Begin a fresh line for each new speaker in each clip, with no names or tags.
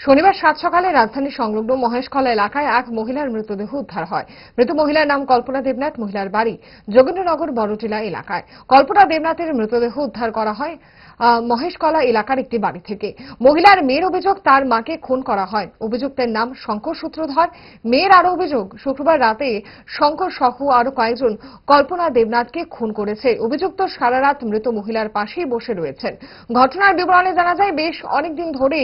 শনিবার সাত সকালে রাজধানী সংলগ্ন মহেশখলা এলাকায় এক মহিলার মৃতদেহ উদ্ধার হয়। মৃত মহিলার নাম কল্পনা দেবনাথ, মহিলার বাড়ি যোগেন্দ্রনগর, বড়টিলা এলাকায়। কল্পনা দেবনাথের মৃতদেহ উদ্ধার করা হয় মহেশকলা এলাকার একটি বাড়ি থেকে। মহিলার মেয়ের অভিযোগ তার মাকে খুন করা হয়। অভিযুক্তের নাম শঙ্কর সূত্রধর। মেয়ের আরও অভিযোগ, শুক্রবার রাতে শঙ্কর সহ আরও কয়েকজন কল্পনা দেবনাথকে খুন করেছে। অভিযুক্ত সারা রাত মৃত মহিলার পাশেই বসে রয়েছেন। ঘটনার বিবরণে জানা যায়, বেশ অনেকদিন ধরে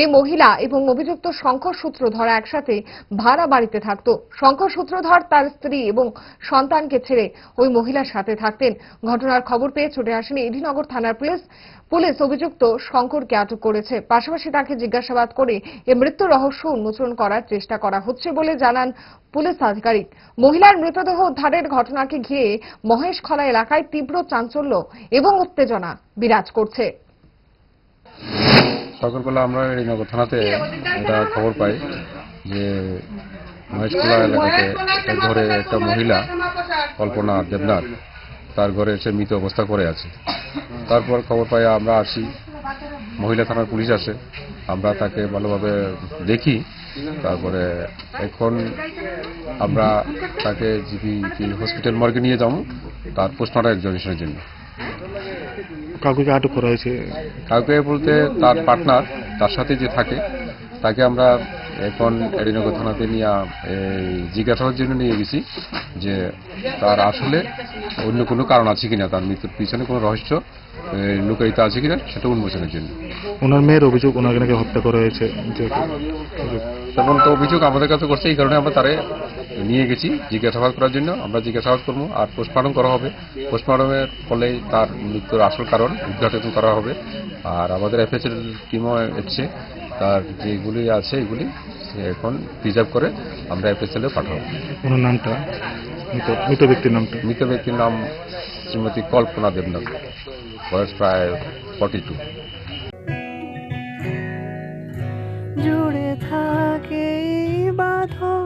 এই মহিলা এবং অভিযুক্ত শঙ্কর সূত্রধর একসাথে ভাড়া বাড়িতে থাকতো। শঙ্কর সূত্রধর তার স্ত্রী এবং সন্তানকে ছেড়ে ওই মহিলার সাথে থাকতেন। ঘটনার খবর পেয়ে ছুটে আসেন এডিনগর থানার পুলিশ। পুলিশ অভিযুক্ত শঙ্করকে আটক করেছে। পাশাপাশি তাকে জিজ্ঞাসাবাদ করে এ মৃত্যু রহস্য উন্মোচন করার চেষ্টা করা হচ্ছে বলে জানান পুলিশ আধিকারিক। মহিলার মৃতদেহ উদ্ধারের ঘটনাকে ঘিরে মহেশখলা এলাকায় তীব্র চাঞ্চল্য এবং উত্তেজনা বিরাজ করছে।
সকালবেলা আমরা এই নগর থানাতে একটা খবর পাই যে মহেশখোলা এলাকাতে এক ঘরে একটা মহিলা, কল্পনা দেবনাথ, তার ঘরে সে মৃত অবস্থা করে আছে। তারপর খবর পাই আমরা আসি, মহিলা থানার পুলিশ আসে, আমরা তাকে ভালোভাবে দেখি, তারপরে এখন আমরা তাকে জিপি হসপিটাল মর্গে নিয়ে যাব, তার পোস্টমর্টম এক্সামিনেশনের জন্য।
কাউকে আটক করা হয়েছে?
কাউকে বলতে তার পার্টনার তার সাথে যে থাকে তাকে আমরা এখন এডিনগর থানাতে নিয়ে এই জিজ্ঞাসাবাদের জন্য নিয়ে গেছি যে তার আসলে অন্য কোনো কারণ আছে কিনা তার মৃত্যুর পিছনে কোনো রহস্য লুকায়িত আছে কিনা সেটা উন্মোচনের জন্য।
ওনার মেয়ের অভিযোগ ওনাকে নাকি হত্যা করা হয়েছে যে
তেমন তো অভিযোগ আমাদের কাছে করছে এই কারণে আমরা তারে নিয়ে গেছি জিজ্ঞাসাবাদ করার জন্য। আমরা জিজ্ঞাসাবাদ করব আর পোস্টমর্টম করা হবে। পোস্টমর্টমের ফলে তার মৃত্যুর আসল কারণ উদ্ঘাটন করা হবে। আর আমাদের এফএসএল টিমও এসছে। তার যেগুলি আছে এগুলি সে এখন প্রিজার্ভ করে আমরা এফএসএলে পাঠাবো।
ওনার নামটা? মৃত মৃত ব্যক্তির নামটা?
মৃত ব্যক্তির নাম শ্রীমতী কল্পনা দেবনাথ। বয়স প্রায় ফর্টি টু
জুড়ে থাকে বাঁধন।